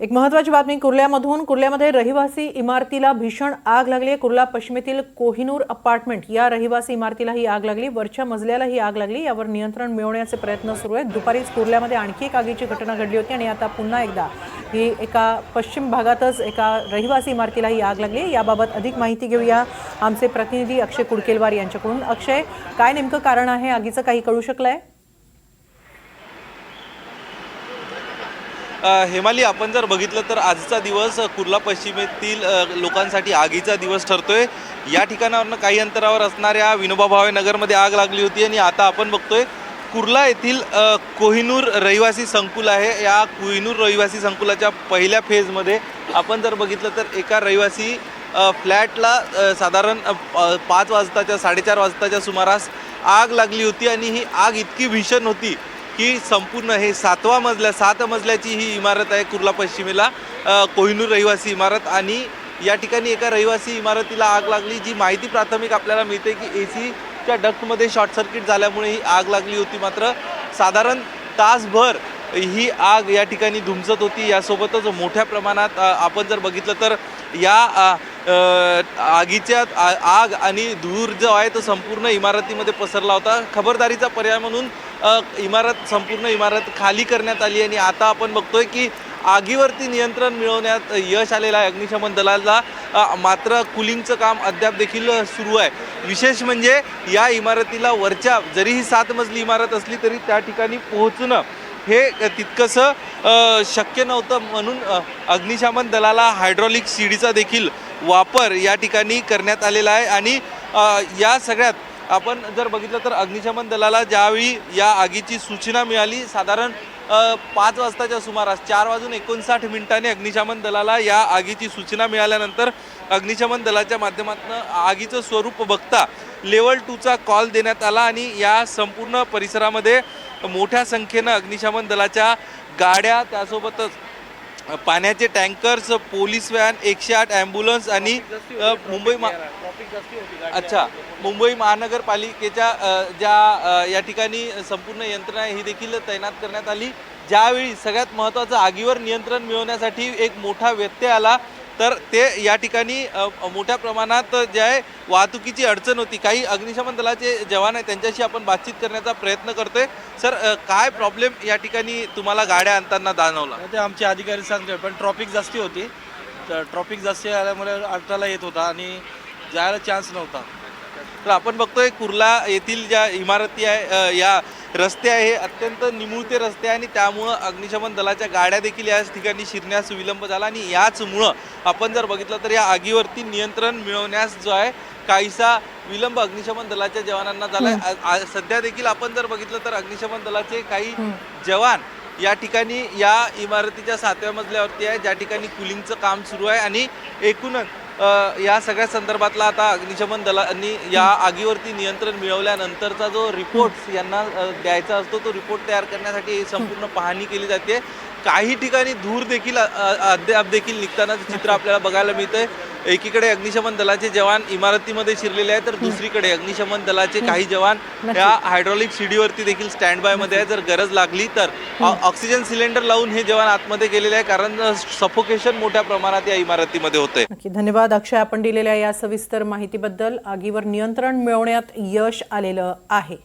एक महत्वाची बातमी कुर्ल्यामधून. कुर्ल्यामध्ये रहिवासी इमारतीला भीषण आग लागली आहे. कुर्ला पश्चिमेतील कोहिनूर अपार्टमेंट या रहिवासी इमारतीला ही आग लागली. वरच्या मजल्याला ही आग लागली. यावर नियंत्रण मिळवण्याचे प्रयत्न सुरू आहेत. दुपारीच कुर्ल्यामध्ये आणखी एक आगीची घटना घडली होती आणि आता पुन्हा एकदा ही एका पश्चिम भागातच एका रहिवासी इमारतीला ही आग लागली याबाबत अधिक माहिती घेऊया आमचे प्रतिनिधी अक्षय कुडकेलवार यांच्याकडून. अक्षय काय नेमकं कारण आहे? आगीचं काही कळू शकलं आहे हेमाली आपण जर बघितलं तर आजचा दिवस कुर्ला पश्चिमेतील लोकांसाठी आगीचा दिवस ठरतोय. या ठिकाणावरनं काही अंतरावर असणाऱ्या विनोबा भावे नगरमध्ये आग लागली होती आणि आता आपण बघतोय कुर्ला येथील कोहिनूर रहिवासी संकुल आहे. या कोहिनूर रहिवासी संकुलाच्या पहिल्या फेजमध्ये आपण जर बघितलं तर एका रहिवासी फ्लॅटला साधारण पाच वाजताच्या साडेचार वाजताच्या सुमारास आग लागली होती आणि ही आग इतकी भीषण होती की संपूर्ण हे सातवा मजल्या सात मजल्याची ही इमारत आहे कुर्ला पश्चिमेला कोहिनूर रहिवासी इमारत. आणि या ठिकाणी एका रहिवासी इमारतीला आग लागली जी माहिती प्राथमिक आपल्याला मिळते की ए सीच्या डक्टमध्ये शॉर्ट सर्किट झाल्यामुळे ही आग लागली होती. मात्र साधारण तासभर ही आग या ठिकाणी धुमसत होती. यासोबतच मोठ्या प्रमाणात आपण जर बघितलं तर या आगीच्या आ- आग आणि धूर जो आहे तो संपूर्ण इमारतीमध्ये पसरला होता. खबरदारीचा पर्याय म्हणून इमारत संपूर्ण इमारत खाली करण्यात आली आणि आता आपण बघतोय की आगीवरती नियंत्रण मिळवण्यात यश आलेलं आहे अग्निशमन दलाला. मात्र कुलिंगचं काम अद्याप देखील सुरू आहे. विशेष म्हणजे या इमारतीला वरच्या जरी ही सात मजली इमारत असली तरी त्या ठिकाणी पोहोचणं हे तितकंसं शक्य नव्हतं म्हणून अग्निशमन दलाला हायड्रॉलिक शिडीचा देखील वापर या ठिकाणी करण्यात आलेला आहे. आणि या सगळ्यात आपण जर बघितलं तर अग्निशमन दलाला ज्यावेळी या आगीची सूचना मिळाली साधारण पाच वाजताच्या सुमारास चार वाजून एकोणसाठ मिनिटांनी अग्निशमन दलाला या आगीची सूचना मिळाल्यानंतर अग्निशमन दलाच्या माध्यमातून आगीचं स्वरूप बघता लेवल टूचा कॉल देण्यात आला आणि या संपूर्ण परिसरामध्ये मोठ्या संख्येनं अग्निशमन दलाच्या गाड्या त्यासोबतच पाण्याचे टँकर्स पोलीस व्हॅन एकशे आठ ॲम्ब्युलन्स आणि मुंबई मा अच्छा मुंबई महानगरपालिकेच्या ज्या या ठिकाणी संपूर्ण यंत्रणा ही देखील तैनात करण्यात आली. ज्यावेळी सगळ्यात महत्त्वाचं आगीवर नियंत्रण मिळवण्यासाठी एक मोठा व्यत्यय आला तर ते या ठिकाणी मोठ्या प्रमाणात जे आहे वाहतुकीची अडचण होती. काही अग्निशमन दलाचे जवान आहेत त्यांच्याशी आपण बातचीत करण्याचा प्रयत्न करतोय. सर काय प्रॉब्लेम या ठिकाणी तुम्हाला गाड्या आणताना जाणवला? ते आमचे अधिकारी सांगतोय पण ट्रॉफिक जास्ती होती. तर ट्रॉफिक जास्ती आल्यामुळे अडथळा येत होता आणि जायला चान्स नव्हता. तर आपण बघतोय कुर्ला येथील ज्या इमारती आहे या रस्ते आहे हे अत्यंत निमुळते रस्ते आहे आणि त्यामुळं अग्निशमन दलाच्या गाड्या देखील याच ठिकाणी शिरण्यास विलंब झाला आणि याचमुळं आपण जर बघितलं तर या आगीवरती नियंत्रण मिळवण्यास जो आहे काहीसा विलंब अग्निशमन दलाच्या जवानांना झालाय. सध्या देखील आपण जर बघितलं तर अग्निशमन दलाचे काही जवान या ठिकाणी या इमारतीच्या सातव्या मजल्यावरती आहे ज्या ठिकाणी कुलिंगचं काम सुरू आहे आणि एकूणच या सगळ्या संदर्भातला आता अग्निशमन दलांनी या आगीवरती नियंत्रण मिळवल्यानंतरचा जो रिपोर्ट यांना द्यायचा असतो तो रिपोर्ट तयार करण्यासाठी संपूर्ण पाहणी केली जाते. काही ठिकाणी धूर देखील अद्याप देखील निघतानाचं चित्र आपल्याला बघायला मिळतंय. एकीकडे अग्निशमन दलाचे जवान इमारतीमध्ये शिरलेले आहेत तर दुसरीकडे अग्निशमन दलाचे काही जवान या हायड्रॉलिक शिडीवरती देखील स्टँड बायमध्ये आहे जर गरज लागली तर ऑक्सिजन सिलेंडर लावून हे जवान आतमध्ये गेलेले आहे कारण सफोकेशन मोठ्या प्रमाणात या इमारतीमध्ये होतंय. नक्की. धन्यवाद अक्षय. आपण दिलेल्या या सविस्तर माहितीबद्दल आगीवर नियंत्रण मिळवण्यात यश आलेलं आहे.